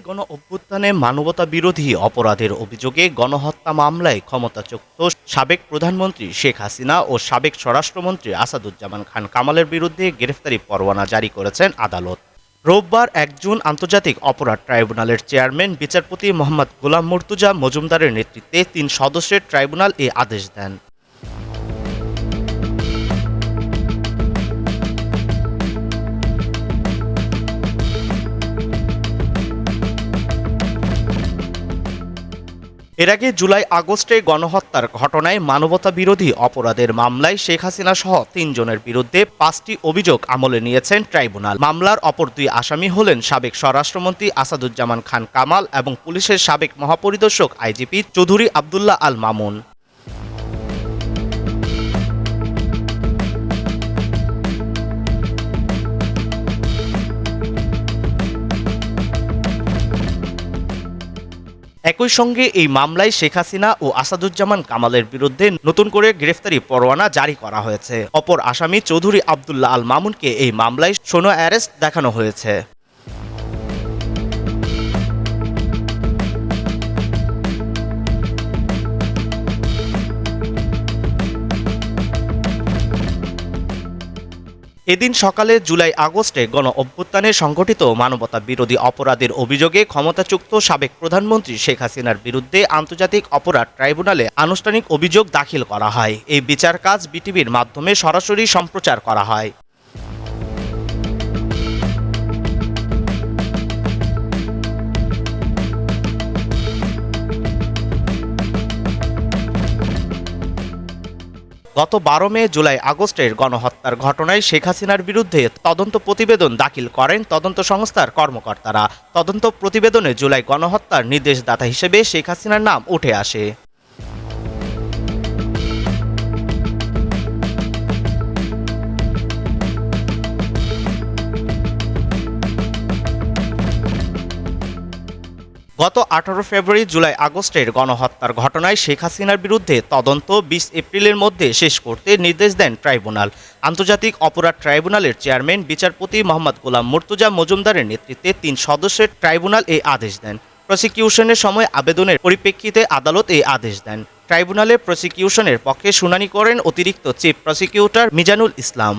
গণ অভ্যুত্থানে মানবতা বিরোধী অপরাধের অভিযোগে গণহত্যা মামলায় ক্ষমতাচ্যুত সাবেক প্রধানমন্ত্রী শেখ হাসিনা ও সাবেক স্বরাষ্ট্রমন্ত্রী আসাদুজ্জামান খান কামালের বিরুদ্ধে গ্রেফতারি পরোয়ানা জারি করেছেন আদালত। রোববার এক জুন আন্তর্জাতিক অপরাধ ট্রাইব্যুনালের চেয়ারম্যান, বিচারপতি মোহাম্মদ গোলাম মর্তুজা মজুমদারের নেতৃত্বে তিন সদস্যের ট্রাইব্যুনাল এ আদেশ দেন। এর আগে জুলাই আগস্টে গণহত্যার ঘটনায় মানবতা বিরোধী অপরাধের মামলায় শেখ হাসিনা সহ তিনজনের বিরুদ্ধে পাঁচটি অভিযোগ আমলে নিয়েছেন ট্রাইব্যুনাল। মামলার অপর দুই আসামি হলেন সাবেক স্বরাষ্ট্রমন্ত্রী আসাদুজ্জামান খান কামাল এবং পুলিশের সাবেক মহাপরিদর্শক আইজিপি চৌধুরী আবদুল্লাহ আল মামুন। একই সঙ্গে এই মামলায় শেখ হাসিনা ও আসাদুজ্জামান কামালের বিরুদ্ধে নতুন করে গ্রেফতারি পরোয়ানা জারি করা হয়েছে। অপর আসামি চৌধুরী আবদুল্লাহ আল মামুনকে এই মামলায় সোনো অ্যারেস্ট দেখানো হয়েছে। এদিন সকালে জুলাই আগস্টে গণ অভ্যুত্থানে সংগঠিত মানবতা বিরোধী অপরাধের অভিযোগে ক্ষমতাচুক্ত সাবেক প্রধানমন্ত্রী শেখ হাসিনার বিরুদ্ধে আন্তর্জাতিক অপরাধ ট্রাইব্যুনালে আনুষ্ঠানিক অভিযোগ দাখিল করা হয়। এই বিচার কাজ বিটিভির মাধ্যমে সরাসরি সম্প্রচার করা হয়। গত বারো মে, জুলাই, আগস্টের গণহত্যার ঘটনায় শেখ হাসিনার বিরুদ্ধে তদন্ত প্রতিবেদন দাখিল করেন তদন্ত সংস্থার কর্মকর্তারা। তদন্ত প্রতিবেদনে জুলাই গণহত্যার নির্দেশদাতা হিসেবে শেখ হাসিনার নাম উঠে আসে। গত আঠারো ফেব্রুয়ারি জুলাই আগস্টের গণহত্যার ঘটনায় শেখ হাসিনার বিরুদ্ধে তদন্ত বিশ এপ্রিলের মধ্যে শেষ করতে নির্দেশ দেন ট্রাইব্যুনাল। আন্তর্জাতিক অপরাধ ট্রাইব্যুনালের চেয়ারম্যান, বিচারপতি মোহাম্মদ গোলাম মুর্তুজা মজুমদারের নেতৃত্বে তিন সদস্যের ট্রাইব্যুনাল এই আদেশ দেন। প্রসিকিউশনের সময় আবেদনের পরিপ্রেক্ষিতে আদালত এই আদেশ দেন। ট্রাইব্যুনালে প্রসিকিউশনের পক্ষে শুনানি করেন অতিরিক্ত চিফ প্রসিকিউটর মিজানুল ইসলাম।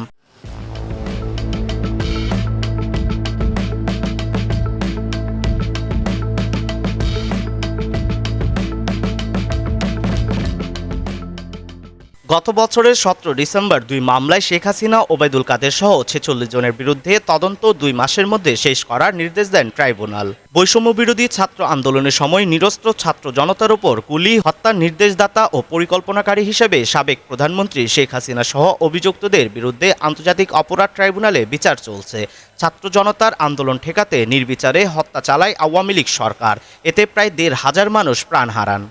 গত বছরের সতেরো ডিসেম্বর দুই মামলায় শেখ হাসিনা, ওবায়দুল কাদের সহ ছেচল্লিশ জনের বিরুদ্ধে তদন্ত দুই মাসের মধ্যে শেষ করার নির্দেশ দেন ট্রাইব্যুনাল। বৈষম্য বিরোধী ছাত্র আন্দোলনের সময় নিরস্ত্র ছাত্র জনতার উপর কুলি, হত্যার নির্দেশদাতা ও পরিকল্পনাকারী হিসেবে সাবেক প্রধানমন্ত্রী শেখ হাসিনা সহ অভিযুক্তদের বিরুদ্ধে আন্তর্জাতিক অপরাধ ট্রাইব্যুনালে বিচার চলছে। ছাত্র জনতার আন্দোলন ঠেকাতে নির্বিচারে হত্যা চালায় আওয়ামী লীগ সরকার। এতে প্রায় দেড় হাজার মানুষ প্রাণ হারান।